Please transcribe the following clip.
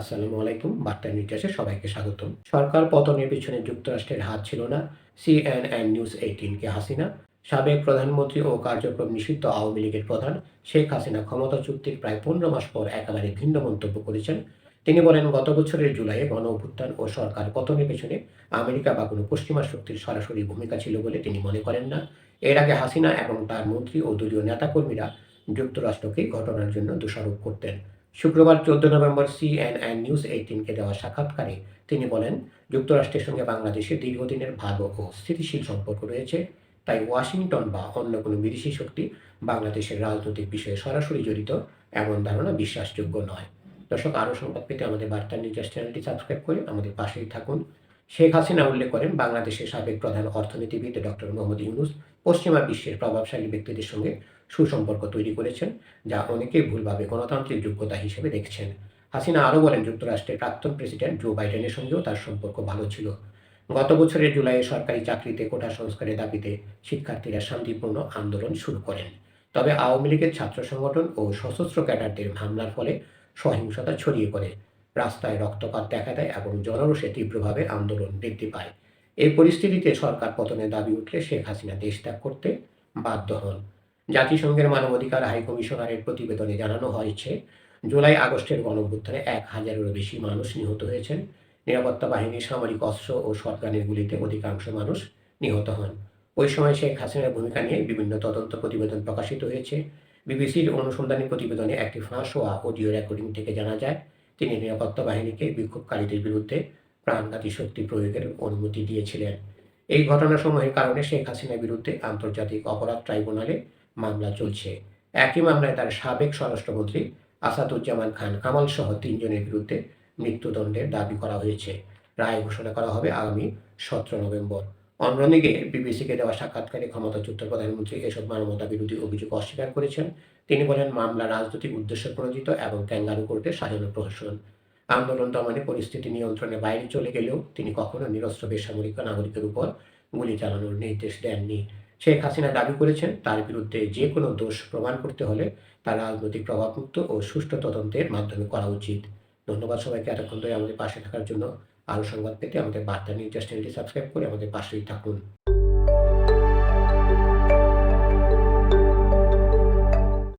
আসসালামু আলাইকুম, বার্তা নির্দেশে সবাইকে স্বাগতম। সরকার পতনের পিছনে যুক্তরাষ্ট্রের হাত ছিল না। সিএনএন নিউজ এইটিনকে হাসিনা, সাবেক প্রধানমন্ত্রী ও কার্যক্রম নিষিদ্ধ আওয়ামী লীগের প্রধান শেখ হাসিনা ক্ষমতা চুক্তির প্রায় পনেরো মাস পর একেবারে ভিন্ন মন্তব্য করেছেন। তিনি বলেন, গত বছরের জুলাইয়ে গণ অভ্যুত্থান ও সরকার পতনের পেছনে আমেরিকা বা কোনো পশ্চিমা শক্তির সরাসরি ভূমিকা ছিল বলে তিনি মনে করেন না। এর আগে হাসিনা এবং তার মন্ত্রী ও দলীয় নেতাকর্মীরা যুক্তরাষ্ট্রকে ঘটনার জন্য দোষারোপ করতেন। শুক্রবার চোদ্দ নভেম্বর সিএনএন নিউজ এইটিনকে দেওয়া সাক্ষাৎকারে তিনি বলেন, যুক্তরাষ্ট্রের সঙ্গে বাংলাদেশের দীর্ঘদিনের ভালো ও স্থিতিশীল সম্পর্ক রয়েছে। তাই ওয়াশিংটন বা অন্য কোনো বিদেশি শক্তি বাংলাদেশের রাজনৈতিক বিষয়ে সরাসরি জড়িত এমন ধারণা বিশ্বাসযোগ্য নয়। দর্শক, আরও সংবাদ পেতে আমাদের বার্তা নিউজ চ্যানেলটি সাবস্ক্রাইব করে আমাদের পাশেই থাকুন। শেখ হাসিনা উল্লেখ করেন, বাংলাদেশের সাবেক প্রধান অর্থনীতিবিদ ডক্টর মোহাম্মদ ইউনুস পশ্চিমা বিশ্বের প্রভাবশালী ব্যক্তিদের সঙ্গে সুসম্পর্ক তৈরি করেছেন, যা অনেকে ভুলভাবে গণতান্ত্রিক যোগ্যতা হিসেবে দেখছেন। হাসিনা আরও বলেন, যুক্তরাষ্ট্রের প্রাক্তন প্রেসিডেন্ট জো বাইডেনের সঙ্গেও তার সম্পর্ক ভালো ছিল। গত বছরের জুলাইয়ে সরকারি চাকরিতে কোটা সংস্কারের দাবিতে শিক্ষার্থীরা শান্তিপূর্ণ আন্দোলন শুরু করেন। তবে আওয়ামী লীগের ছাত্র সংগঠন ও সশস্ত্র ক্যাডারদের হামলার ফলে সহিংসতা ছড়িয়ে পড়ে। রাস্তায় রক্তপাত দেখা দেয় এবং জনরোষে তীব্রভাবে আন্দোলন বৃদ্ধি পায়। এই পরিস্থিতিতে সরকার পতনের দাবি উঠলে শেখ হাসিনা দেশ ত্যাগ করতে বাধ্য হন। জাতিসংঘের মানবাধিকার হাই কমিশনারের প্রতিবেদনে জানানো হয়েছে, জুলাই আগস্টের গণঅভ্যুত্থানে এক হাজারেরও বেশি মানুষ নিহত হয়েছেন। নিরাপত্তা বাহিনীর সামরিক অস্ত্র ও শটগানের গুলিতে অধিকাংশ মানুষ নিহত হন। ওই সময় শেখ হাসিনার ভূমিকা নিয়ে বিভিন্ন তদন্ত প্রতিবেদন প্রকাশিত হয়েছে। বিবিসির অনুসন্ধানী প্রতিবেদনে একটি ফাঁস হওয়া অডিও রেকর্ডিং থেকে জানা যায় তিনি নিরাপত্তা বাহিনীকে বিক্ষোভকারীদের বিরুদ্ধে প্রাণঘাতী শক্তি প্রয়োগের অনুমতি দিয়েছিলেন। এই ঘটনাসমূহের কারণে শেখ হাসিনার বিরুদ্ধে আন্তর্জাতিক অপরাধ ট্রাইব্যুনালে মামলা চলছে। একই মামলায় তার সাবেক স্বরাষ্ট্রমন্ত্রী আসাদুজ্জামান খান কামাল সহ তিনজনের বিরুদ্ধে মৃত্যুদণ্ডের দাবি করা হয়েছে। রায় ঘোষণা করা হবে আগামী সতেরো নভেম্বর। অন্যদিকে বিবিসিকে দেওয়া সাক্ষাৎকারে ক্ষমতাচ্যুত প্রধানমন্ত্রী এসব মানবতা বিরোধী অভিযোগ অস্বীকার করেছেন। তিনি বলেন, মামলা রাজনৈতিক উদ্দেশ্য প্রণোদিত এবং ক্যাঙ্গারু কোর্টে সাজানো প্রহসন। আন্দোলন দমনে পরিস্থিতি নিয়ন্ত্রণের বাইরে চলে গেলেও তিনি কখনো নিরস্ত্র বেসামরিক নাগরিকের উপর গুলি চালানোর নির্দেশ দেননি। শেখ হাসিনা দাবি করেছেন, তার বিরুদ্ধে যে কোনো দোষ প্রমাণ করতে হলে তার রাজনৈতিক প্রভাবমুক্ত ও সুষ্ঠু তদন্তের মাধ্যমে করা উচিত। ধন্যবাদ সবাইকে। এতক্ষণ ধরে আমাদের পাশে থাকার জন্য আরও সংবাদ পেতে আমাদের বার্তা নিউজ চ্যানেলটি সাবস্ক্রাইব করে আমাদের পাশেই থাকুন।